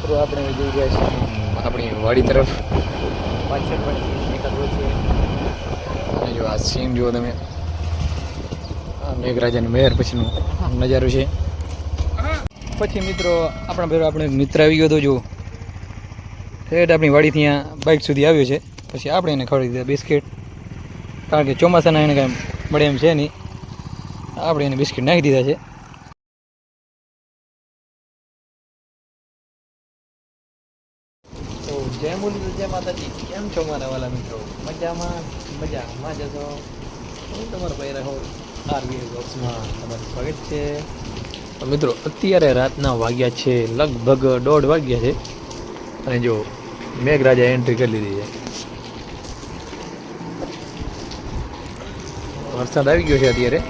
મિત્રો આપણે જઈ રહ્યા છીએ આપણી વાડી તરફ. પાછળ પણ એકાદો છે અને જો આ સીન જુઓ તમે. આ મેઘરાજાની મહેર પછીનો નજારો છે. પછી મિત્રો આપણા ભેરો આપણે મિત્ર આવી ગયો હતો જો ઠેઠ આપણી વાડીથી ત્યાં બાઇક સુધી આવ્યો છે. પછી આપણે એને ખવડાવી દીધા બિસ્કિટ કારણ કે ચોમાસાના એને કાંઈ મળે એમ છે નહીં. આપણે એને બિસ્કિટ નાખી દીધા છે. તો જય માતાજી. કેમ છો મારા વાલા મિત્રો? મજામાં? મજામાં. જશો? હું તમારો ભાઈ રહો આરવી બોક્સમાં તમારું સ્વાગત છે. મિત્રો, અત્યારે રાતના વાગ્યા છે, લગભગ દોઢ વાગ્યા છે. અને જો મેઘરાજા એન્ટ્રી કરી લીધી છે. વરસાદ આવી ગયો છે અત્યારે.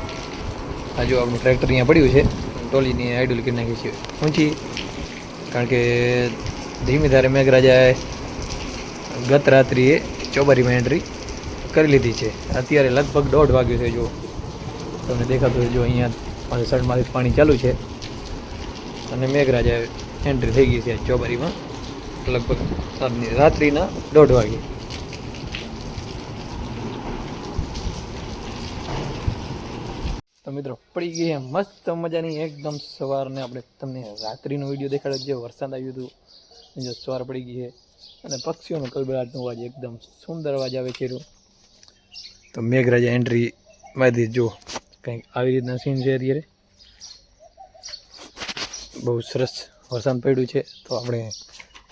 આ જો આપણું ટ્રેક્ટર અહીંયા પડ્યું છે. ટોલીની આઈડલ કરી નાખી છે. ઊંચી. કારણ કે ધીમી ધારે મેઘરાજાએ ગત રાત્રિએ ચોબારીમાં એન્ટ્રી કરી લીધી છે. અત્યારે લગભગ દોઢ વાગ્યું છે જો તમને દેખાતું જો અહીંયા પાછળમાંથી પાણી ચાલુ છે. અને મેઘરાજા એન્ટ્રી થઈ ગઈ છે ચોબારીમાં, લગભગ રાત્રિના દોઢ વાગે. તો મિત્રો, પડી ગઈ મસ્ત મજાની, એકદમ સવારને આપણે તમને રાત્રિનો વીડિયો દેખાડ્યો. જે વરસાદ આવ્યું હતું, જો સવાર પડી ગઈ છે અને પક્ષીઓનો કલબલાટનો અવાજ એકદમ સુંદર અવાજ આવે છે. તો મેઘરાજા એન્ટ્રી માંથી જો કંઈક આવી રીતના સીન છે અત્યારે. બહુ સરસ વરસાદ પડ્યું છે, તો આપણે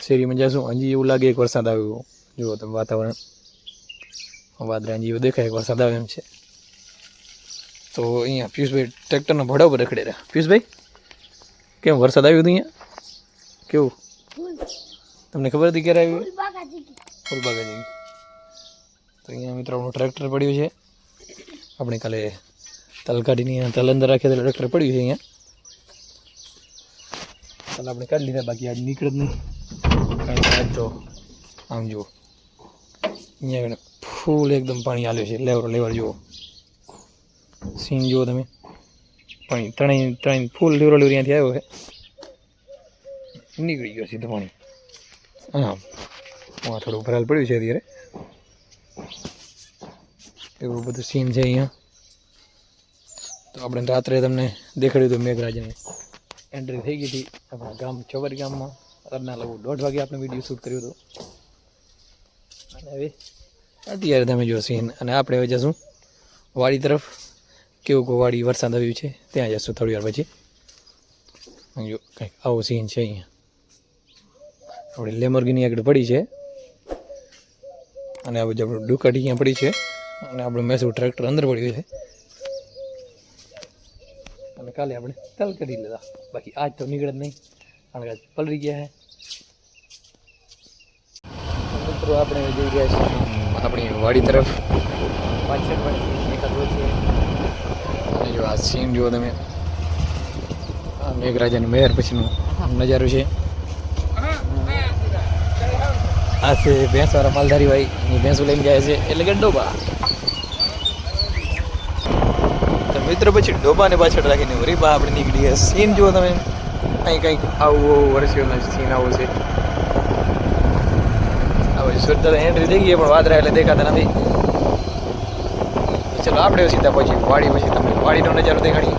શેરીમાં જઈશું હજી એવું લાગે એક વરસાદ આવ્યો. જુઓ તમે વાતાવરણ. વાદળા હજી દેખાય, એક વરસાદ આવે એમ છે. તો અહીંયા પિયુષભાઈ ટ્રેક્ટરનો ભડો પર રખડે રહ્યા પિયુષભાઈ, કેમ વરસાદ આવ્યો હતો અહીંયા? કેવું? તમને ખબર હતી ક્યારે આવ્યું ફૂલબાગા જઈ તો અહીંયા મિત્રો આપણું ટ્રેક્ટર પડ્યું છે. આપણે કાલે તલ કાઢીને તલ અંદર રાખીએ તો ટ્રેક્ટર પડ્યું છે અહીંયા. તલ આપણે કાઢી લીધા બાકી આજ નીકળે જ નહીં. કારણ કે આજ તો આમ જુઓ. અહીંયા આગળ ફૂલ એકદમ પાણી આવ્યું છે. લેવર લેવર જુઓ. સીન જુઓ તમે. પાણી ત્રણેય ત્રણ ફૂલ લીવરો લીવર અહીંયાથી આવ્યો છે. નીકળી ગયો સીધું પાણી. હા. આ થોડું ભરાલ પડ્યું છે અત્યારે. એવું બધું સીન છે અહીંયા. તો આપણે રાત્રે તમને દેખાડ્યું હતું મેઘરાજને. એન્ટ્રી થઈ ગઈ હતી આપણા ગામ ચોબરી ગામમાં. રાતના લગભગ દોઢ વાગે આપણે વીડિયો શૂટ કર્યું હતું. અને હવે અત્યારે તમે જો સીન અને આપણે હવે જશું વાડી તરફ. કેવું કોવાડી વરસાદ આવ્યું છે. ત્યાં જશું થોડી વાર પછી. જો કંઈક આવો સીન છે અહીંયા. આપણે લેમરગીની આગળ પડી છે. અને આ બધું આપણું ડુકાટી અહીંયા પડી છે. અને આપણું મેસું ટ્રેક્ટર અંદર પડ્યું છે. અને કાલે આપણે તલ કરી લીધા. બાકી આજ તો નીકળે જ નહીં. કારણ કે આજ પલરી ગયા છે. મિત્રો આપણે જઈ રહ્યા છીએ આપણી વાડી તરફ. પાછળ પણ દેખાતો છે અને જો આ સીન જુઓ તમે. આ મેઘરાજાની મહેર પછીનું નજારો છે. આ છે ભેંસવાળા માલધારી ભાઈ. ભેંસો લઈને જાય છે. એટલે કે ડોબા. તો મિત્રો પછી ડોબાને પાછળ રાખીને વરી બા આપણે નીકળી ગયા. સીન જુઓ તમે. અહીં કંઈક આવું વર્ષીઓનો સીન આવો છે. હવે સુરત એન્ટ્રી થઈ ગઈ પણ વાદળા એટલે દેખાતા નથી. ચલો આપણે સીધા પછી વાડી પછી તમને વાડીનો નજારો દેખાડીએ.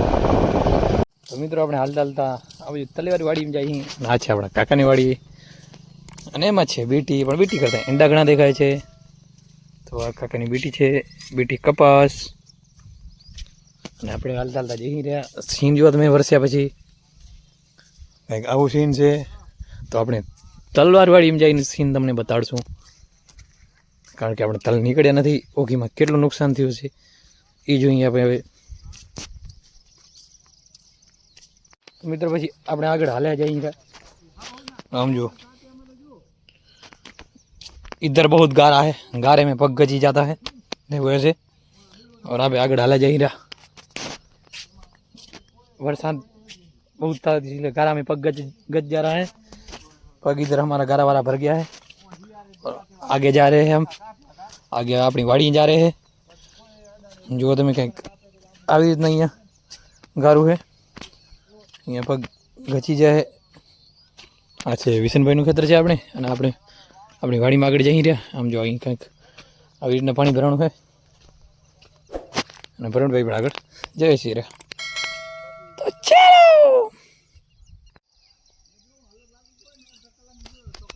તો મિત્રો આપણે હાલતા હાલતા આવી તલેવારી વાડીમાં જઈએ. આ છે આપણા કાકાની વાડી. અને એમાં છે, બીટી, પણ બીટી કરતા ઈંડા ઘણા દેખાય છે. તો આ કાકાની બીટી છે, બીટી કપાસ. અને આપણે હાલતા હાલતા જઈ રહ્યા, સીન જોવા તમે વરસ્યા પછી. કંઈક આવું સીન છે. તો આપણે તલવારવાળી એમ જઈને સીન તમને બતાડશું. કારણ કે આપણે તલ નીકળ્યા નથી, ઓગીમાં કેટલું નુકસાન થયું છે. એ જોઈએ આપણે હવે. મિત્રો, પછી આપણે આગળ હાલ્યા જઈએ. આમ જો. इधर बहुत गारा है गारे में पग गजी जाता है देखो ऐसे और आप आगे डाला जा ही रहा बरसात बहुत था इसलिए गारा में पग गज गज जा रहा है पग इधर हमारा गारा वारा भर गया है और आगे जा रहे हैं हम आगे अपनी वाड़ी जा रहे हैं જો તમે કંઈક આવી રીતના અહીંયા ગારું છે અહીંયા પગ ઘચી જાય આ છે વિશનભાઈનું ખેતર છે આપણે અને આપણે આપણી વાડીમાં આગળ જઈ રહ્યા. આમ જો અહીં કંઈક આવી રીતના પાણી ભરાણું છે અને ભરણભાઈ પણ આગળ જય શ્રી રે તો ચાલો!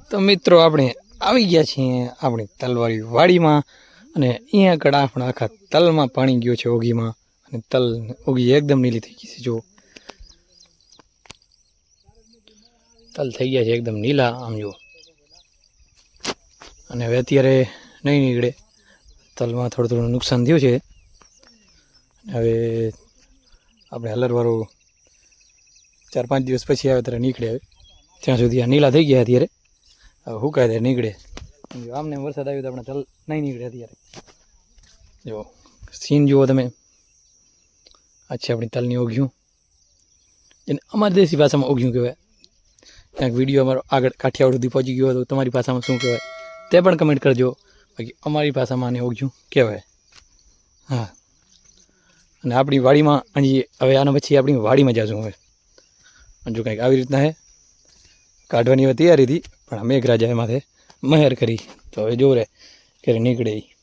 તો મિત્રો, આપણે આવી ગયા છીએ આપણી તલવાળી વાડીમાં અને અહીંયા આગળ આપણે આખા તલમાં પાણી ગયું છે ઓગીમાં. અને તલ ઓગી એકદમ નીલી થઈ ગઈ છે જો તલ થઈ ગયા છે એકદમ નીલા, આમ જુઓ. અને હવે અત્યારે નહીં નીકળે. તલમાં થોડું થોડું નુકસાન થયું છે. હવે આપણે હલરવાળું ચાર પાંચ દિવસ પછી આવે ત્યારે નીકળે હવે. ત્યાં સુધી આ નીલા થઈ ગયા અત્યારે. હવે હુકાય ત્યારે નીકળે? આમને વરસાદ આવ્યો તો આપણે તલ નહીં નીકળે અત્યારે. જો, સીન જુઓ તમે. આ આપણી તલની ઓઘ્યું એને અમારી દેશી ભાષામાં ઓઘ્યું કહેવાય. ક્યાંક વીડિયો અમારો આગળ કાઠિયાવાડ સુધી પહોંચી ગયો તો તમારી ભાષામાં શું કહેવાય? તે પણ કમેન્ટ કરજો. બાકી અમારી ભાષામાં આને ઓગજું કહેવાય. હા. અને આપણી વાડીમાં હજી હવે આના પછી આપણી વાડીમાં જશું હવે. જો કંઈક આવી રીતના હે, કાઢવાની હવે તૈયારી હતી, પણ મેઘરાજાએ માથે મહેર કરી. તો હવે જો રે, ક્યારે નીકળે.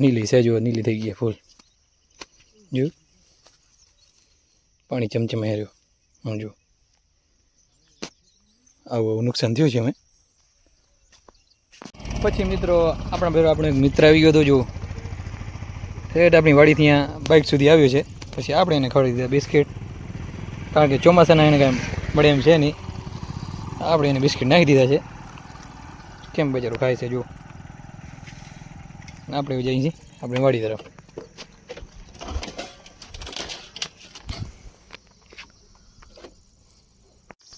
નીલી છે જો, નીલી થઈ ગઈ ફૂલ. જો. પાણી ચમચમ હેર્યો જો. આવું આવું નુકસાન થયું છે અમે પછી મિત્રો, આપણા ભેરો આપણે મિત્ર આવી ગયો હતો જો ઠેઠ આપણી વાડી ત્યાં બાઇક સુધી આવ્યો છે. પછી આપણે એને ખવડાવી દીધા બિસ્કિટ કારણ કે ચોમાસાના એને કાંઈ મળે એમ છે નહીં. આપણે એને બિસ્કિટ નાખી દીધા છે. કેમ બજારો ખાય છે જો આપણે જઈએ છીએ આપણી વાડી તરફ.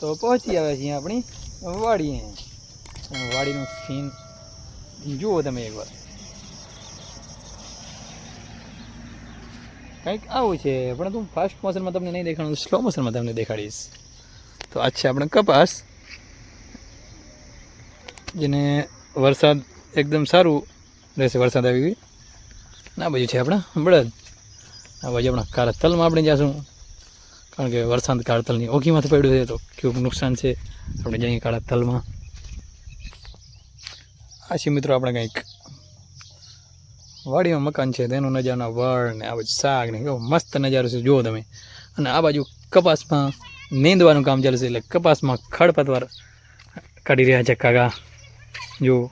તો પહોંચી આવ્યા છીએ આપણી વાડીએ. વાડીનું સીન જુઓ તમે એકવાર કંઈક આવું છે, પણ તું ફાસ્ટ મોશનમાં તમને નહીં દેખાડું સ્લો મોશનમાં તમને દેખાડીશ. તો આ છે આપણે કપાસ, જેને વરસાદ એકદમ સારું રહેશે, વરસાદ આવી ગઈ. ના બાજુ છે આપણા બળદ. આ બાજુ આપણા કારતલમાં આપણે જઈશું કારણ કે વરસાદ કાળતલની ઓખીમાંથી પડ્યું છે, તો કેવું નુકસાન છે. આપણે જઈએ કાળા તલમાં આ છે મિત્રો આપણે કંઈક વાડીમાં મકાન છે, તેનો નજારના વળ ને આ બાજુ શાક ને કેવો મસ્ત નજારો છે, જુઓ તમે. અને આ બાજુ કપાસમાં નીંદવાનું કામ ચાલે છે, એટલે કપાસમાં ખડપતવાર કાઢી રહ્યા છે કાકા. જો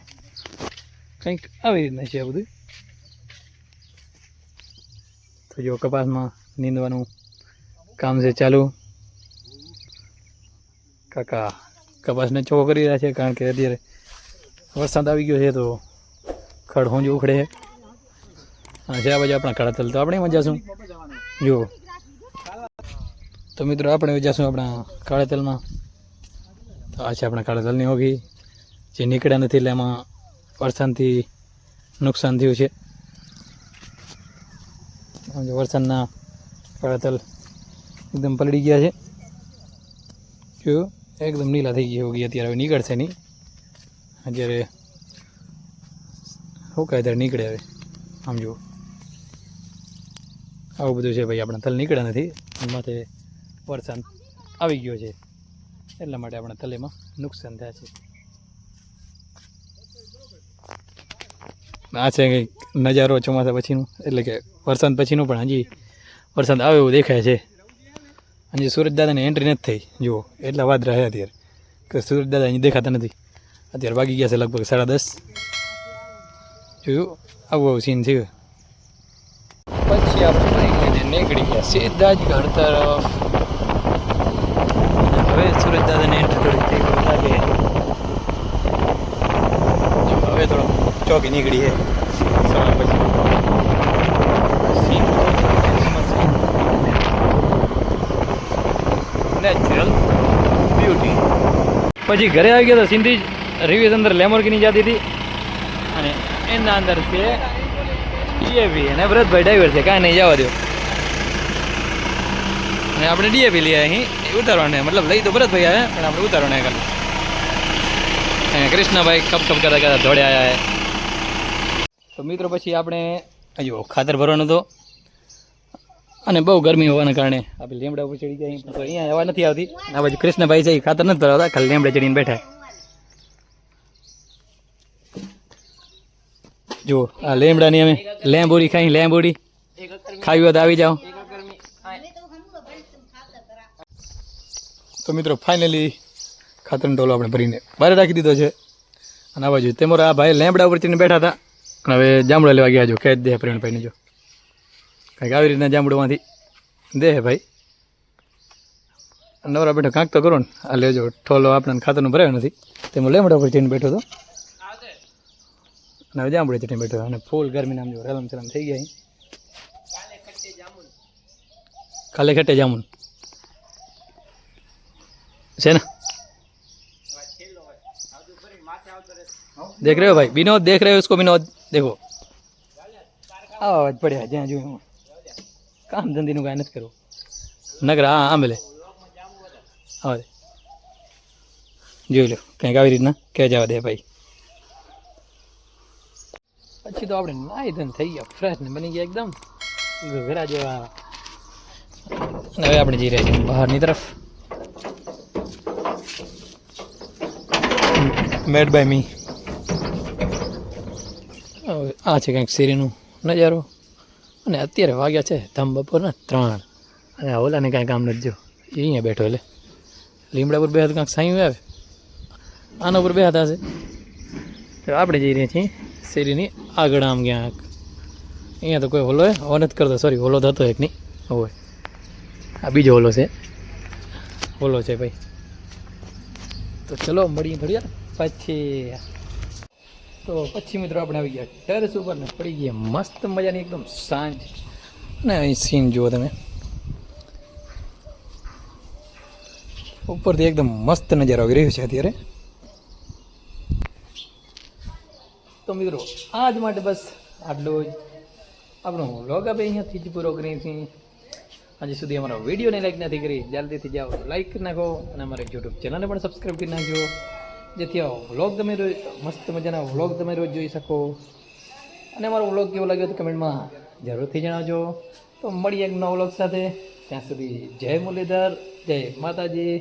કંઈક આવી રીતના છે આ બધું. તો જો કપાસમાં નીંદવાનું કામ છે ચાલુ. કાકા, કપાસને ચોખ્ખો કરી રહ્યા છે, કારણ કે અત્યારે વરસાદ આવી ગયો છે તો ખડ હોંજ ઉખડે છે. હા છે આ બાજુ આપણા ખડા તલ. તો આપણે એમાં જશું? જુઓ. તો મિત્રો આપણે જશું આપણા કાળા તલમાં. તો આ છે આપણા કાળા તલની હોગી. જે નીકળ્યા નથી એટલે એમાં વરસાદથી નુકસાન થયું છે. વરસાદના કાળા તલ એકદમ પલળી ગયા છે. જો, એકદમ નીલા થઈ ગઈ હોગી. અત્યારે હવે નીકળશે નહીં. અત્યારે શું કહે ત્યારે નીકળે હવે. આમ જુઓ. આવું બધું છે ભાઈ, આપણે તલ નીકળ્યા નથી. માથે વરસાદ આવી ગયો છે. એટલા માટે આપણા તલેમાં નુકસાન થાય છે. આ છે કંઈક નજારો ચોમાસા પછીનું, એટલે કે વરસાદ પછીનું પણ હજી વરસાદ આવે એવું દેખાય છે. હજી દાદાની એન્ટ્રી નથી થઈ, જુઓ. એટલા વાત રહ્યા અત્યારે, કે દાદા અહીં દેખાતા નથી. અત્યારે વાગી ગયા છે લગભગ સાડા દસ. જોયું? આવું આવું સીન થયું. પછી આપણે નીકળી ગયા. સીધા જ ઘર તરફ હવે સુરજ દાદાને એન્ટ્રી થોડી થઈ ગયું લાગે. હવે થોડો ચોકી નીકળી છે. સવાર પછી. નેચરલ બ્યુટી પછી ઘરે આવી ગયા તો સિંધી રિવ્યુઝ અંદર લેમોર્ગીની જતી હતી. અને એના અંદર છે ડીએપી અને ભરતભાઈ ડ્રાઈવર છે, કાંઈ નહીં, જવા દો. અને આપણે ડીએપી લઈએ અહીં. ઉતારવાને મતલબ લઈ તો ભરતભાઈ આવે, પણ આપણે ઉતારવાને કાલે અને કૃષ્ણભાઈ કપ કપ કરતા કરતા દોડે આવ્યા તો મિત્રો, પછી આપણે જો ખાતર ભરવાનું હતો અને બહુ ગરમી હોવાના કારણે આપણે લીમડા ઉપર ચડી ગયા તો અહીંયા હવા નથી આવતી. આ બાજુ કૃષ્ણભાઈ છે, એ ખાતર નથી ભરાવતા, ખાલી લીમડા ચડીને બેઠા જો આ લેમડાની અમે લેંબોડી ખાઈ લેંબોડી ખાવી હોય તો આવી જાઓ. તો મિત્રો ફાઇનલી ખાતરનો ડોલો આપણે ભરીને બહાર રાખી દીધો છે. અને આ બાજુ તેમાં આ ભાઈ લેમડા ઉપર ચીને બેઠા હતા. અને હવે જામડા લેવા ગયા જો, કહે દે પ્રવીણભાઈને જો. કંઈક આવી રીતના જામડોમાંથી દે ભાઈ. નવરા બેઠો, કાંક તો કરો ને. આ લેજો, ઠોલો આપણને ખાતરનું ભરાયો નથી. તેમાં લેમડા ઉપર ચડીને બેઠો હતો. અને હવે જામડે ચડીને બેઠો હતો અને ફૂલ ગરમી નામ જો રલમ ચલમ થઈ ગયા અહીં કાલે ખટ્ટે જામુન છે ને देख रहे हो भाई विनोद देख रहे हो उसको विनोद देखो આવાજ પડ્યા જ્યાં જોયું એમાં. કામ ધંધીનું કાંઈ નથી કરવું નગર હા હા મેલે આવા દે જોઈ લો કંઈક આવી રીતના કે જવા દે ભાઈ પછી તો આપણે નાઈ ધન થઈ ગયા ફ્રેશ ને બની ગયા એકદમ. ઘરા જેવા હવે આપણે જઈ રહ્યા છીએ બહારની તરફ. મેડ બાય મી આ છે કંઈક શેરીનું નજારો. અને અત્યારે વાગ્યા છે ધમ બપોરના ત્રણ. અને ઓલાને કાંઈ કામ નથી જો. એ અહીંયા બેઠો એટલે. લીમડા પર બે હાથ કાંઈક સાયું આવે. આના ઉપર બે હાથ હશે. આપણે જઈ રહ્યા છીએ. શેરીની આગળ આમ ગયા અહીંયા તો કોઈ હોલો હે? નથી કરતો. સોરી હોલો થતો એક નહીં. હોય આ બીજો હોલો છે. હોલો છે ભાઈ. તો ચલો, મળીએ થોડી પછી. તો પછી મિત્રો આપણે આવી ગયા ટેરેસ ઉપર ને પડી ગયા મસ્ત મજાની એકદમ સાંજ. અને અહીં સીન જુઓ તમે. ઉપરથી એકદમ મસ્ત નજારો આવી રહ્યો છે અત્યારે. તો મિત્રો, આજ માટે બસ આટલો જ. આપણો વ્લોગ આપણે અહીંયાથી જ પૂરો કરીએ છીએ. હજી સુધી અમારા વિડીયોને લાઈક નથી કરી, જલ્દીથી જાઓ લાઈક નાખો અને અમારી યુટ્યુબ ચેનલને પણ સબસ્ક્રાઈબ કરી નાખજો. જેથી આ વ્લોગ તમે રોજ, મસ્ત મજાના વ્લોગ તમે રોજ જોઈ શકો. અને અમારો વ્લોગ કેવો લાગ્યો તો કમેન્ટમાં જરૂરથી જણાવજો. તો મળીએ એક નવો વ્લોગ સાથે. ત્યાં સુધી જય મુરલીધર, જય માતાજી.